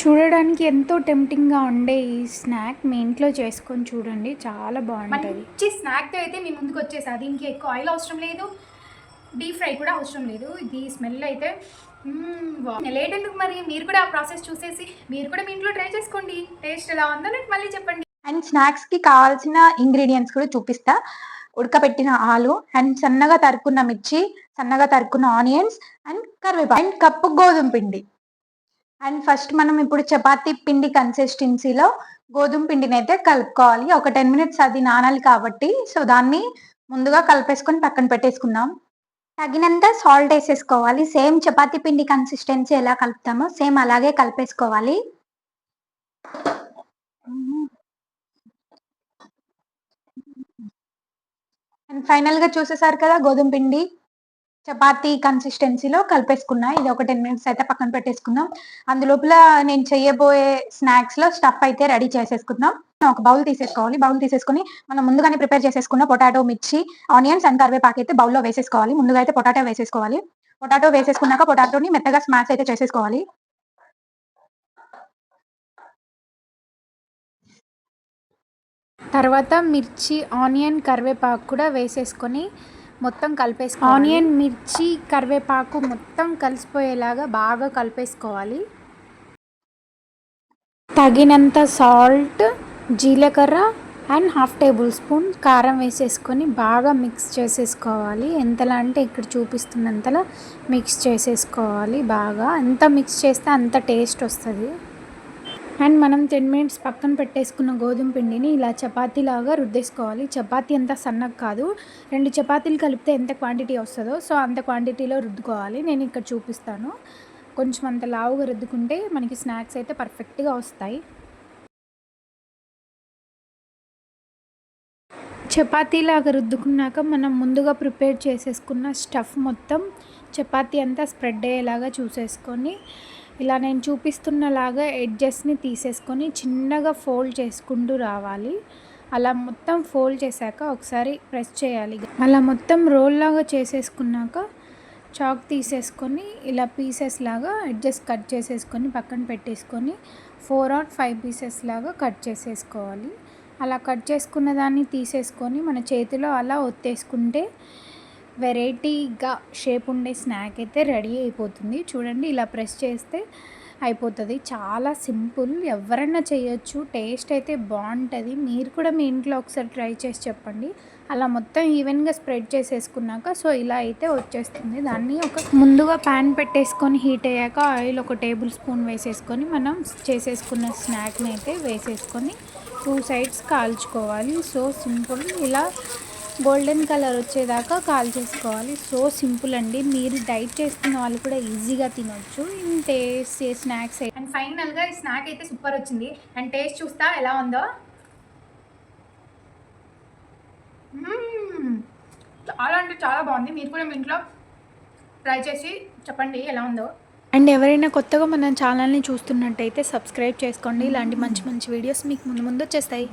చూడడానికి ఎంతో టెంప్టింగ్గా ఉండే ఈ స్నాక్ మీ ఇంట్లో చేసుకొని చూడండి. చాలా బాగుంటుంది. మంచి స్నాక్తో అయితే మీ ముందుకు వచ్చేసా. దీనికి ఎక్కువ ఆయిల్ అవసరం లేదు. డీప్ ఫ్రై కూడా అవసరం లేదు. ఇది స్మెల్ అయితే లేట్ ఎందుకు మరి? మీరు కూడా ఆ ప్రాసెస్ చూసేసి మీరు కూడా మీ ఇంట్లో ట్రై చేసుకోండి. టేస్ట్ ఎలా ఉందో నాకు మళ్ళీ చెప్పండి. అండ్ స్నాక్స్కి కావాల్సిన ఇంగ్రీడియంట్స్ కూడా చూపిస్తా. ఉడకబెట్టిన ఆలు అండ్ సన్నగా తరుక్కున్న మిర్చి సన్నగా తరుక్కున్న ఆనియన్స్ అండ్ కరివేపాకు. అండ్ కప్పు గోధుమ పిండి. అండ్ ఫస్ట్ మనం ఇప్పుడు చపాతీ పిండి కన్సిస్టెన్సీలో గోధుమ పిండిని అయితే కలుపుకోవాలి. ఒక టెన్ మినిట్స్ అది నానాలి కాబట్టి సో దాన్ని ముందుగా కలిపేసుకొని పక్కన పెట్టేసుకుందాం. తగినంత సాల్ట్ వేసేసుకోవాలి. సేమ్ చపాతీ పిండి కన్సిస్టెన్సీ ఎలా కలుపుతామో సేమ్ అలాగే కలిపేసుకోవాలి. అండ్ ఫైనల్గా చూసేసారు కదా గోధుమ పిండి. చపాతీ కన్సిస్టెన్సీలో కలిపేసుకున్నా. ఇది ఒక టెన్ మినిట్స్ అయితే పక్కన పెట్టేసుకుందాం. అందులోపల నేను చేయబోయే స్నాక్స్లో స్టఫ్ అయితే రెడీ చేసేసుకుందాం. ఒక బౌల్ తీసేసుకోవాలి. బౌల్ తీసేసుకుని మనం ముందుగానే ప్రిపేర్ చేసేసుకున్న పొటాటో మిర్చి ఆనియన్స్ అండ్ కరివేపాకు అయితే బౌల్లో వేసేసుకోవాలి. ముందుగా అయితే పొటాటో వేసేసుకోవాలి. పొటాటో వేసేసుకున్నాక పొటాటోని మెత్తగా స్మాష్ అయితే చేసేసుకోవాలి. తర్వాత మిర్చి ఆనియన్ కరివేపాకు కూడా వేసేసుకొని మొత్తం కలిపేసుకో ఆనియన్ మిర్చి కరివేపాకు మొత్తం కలిసిపోయేలాగా బాగా కలిపేసుకోవాలి. తగినంత సాల్ట్ జీలకర్ర అండ్ హాఫ్ టేబుల్ స్పూన్ కారం వేసేసుకొని బాగా మిక్స్ చేసేసుకోవాలి. ఎంతలా అంటే ఇక్కడ చూపిస్తున్నంతలా మిక్స్ చేసేసుకోవాలి బాగా. ఎంత మిక్స్ చేస్తే అంత టేస్ట్ వస్తుంది. అండ్ మనం టెన్ మినిట్స్ పక్కన పెట్టేసుకున్న గోధుమ పిండిని ఇలా చపాతీలాగా రుద్దేసుకోవాలి. చపాతీ అంత సన్నగా కాదు. రెండు చపాతీలు కలిపితే ఎంత క్వాంటిటీ వస్తుందో సో అంత క్వాంటిటీలో రుద్దుకోవాలి. నేను ఇక్కడ చూపిస్తాను. కొంచెం అంత లావుగా రుద్దుకుంటే మనకి స్నాక్స్ అయితే పర్ఫెక్ట్గా వస్తాయి. చపాతీలాగా రుద్దుకున్నాక మనం ముందుగా ప్రిపేర్ చేసేసుకున్న స్టఫ్ మొత్తం చపాతీ అంతా స్ప్రెడ్ అయ్యేలాగా చూసేసుకొని ఇలా నేను చూపిస్తున్నలాగా ఎడ్జెస్ని తీసేసుకొని చిన్నగా ఫోల్డ్ చేసుకుంటూ రావాలి. అలా మొత్తం ఫోల్డ్ చేశాక ఒకసారి ప్రెస్ చేయాలి. అలా మొత్తం రోల్ లాగా చేసేసుకున్నాక చాక్ తీసేసుకొని ఇలా పీసెస్ లాగా అడ్జస్ట్ కట్ చేసేసుకొని పక్కన పెట్టేసుకొని ఫోర్ ఆర్ ఫైవ్ పీసెస్ లాగా కట్ చేసేసుకోవాలి. అలా కట్ చేసుకున్న దాన్ని తీసేసుకొని మన చేతిలో అలా ఒత్తేసుకుంటే వెరైటీగా షేప్ ఉండే స్నాక్ అయితే రెడీ అయిపోతుంది. చూడండి ఇలా ప్రెస్ చేస్తే అయిపోతుంది. చాలా సింపుల్ ఎవరైనా చేయొచ్చు. టేస్ట్ అయితే బాగుంటుంది. మీరు కూడా మీ ఇంట్లో ఒకసారి ట్రై చేసి చెప్పండి. అలా మొత్తం ఈవెన్గా స్ప్రెడ్ చేసేసుకున్నాక సో ఇలా అయితే వచ్చేస్తుంది. దాన్ని ఒక ముందుగా ప్యాన్ పెట్టేసుకొని హీట్ అయ్యాక ఆయిల్ ఒక టేబుల్ స్పూన్ వేసేసుకొని మనం చేసేసుకున్న స్నాక్ని అయితే వేసేసుకొని టూ సైడ్స్ కాల్చుకోవాలి. సో సింపుల్ ఇలా గోల్డెన్ కలర్ వచ్చేదాకా కాల్ చేసుకోవాలి. సో సింపుల్ అండి. మీరు డైట్ చేస్తున్న వాళ్ళు కూడా ఈజీగా తినొచ్చు. టేస్ట్ స్నాక్స్ అండ్ ఫైనల్గా ఈ స్నాక్ అయితే సూపర్ వచ్చింది. అండ్ టేస్ట్ చూస్తా ఎలా ఉందో. చాలా అంటే చాలా బాగుంది. మీరు కూడా మీ ఇంట్లో ట్రై చేసి చెప్పండి ఎలా ఉందో. అండ్ ఎవరైనా కొత్తగా మన ఛానల్ని చూస్తున్నట్టయితే సబ్స్క్రైబ్ చేసుకోండి. ఇలాంటి మంచి మంచి వీడియోస్ మీకు ముందు ముందు వచ్చేస్తాయి.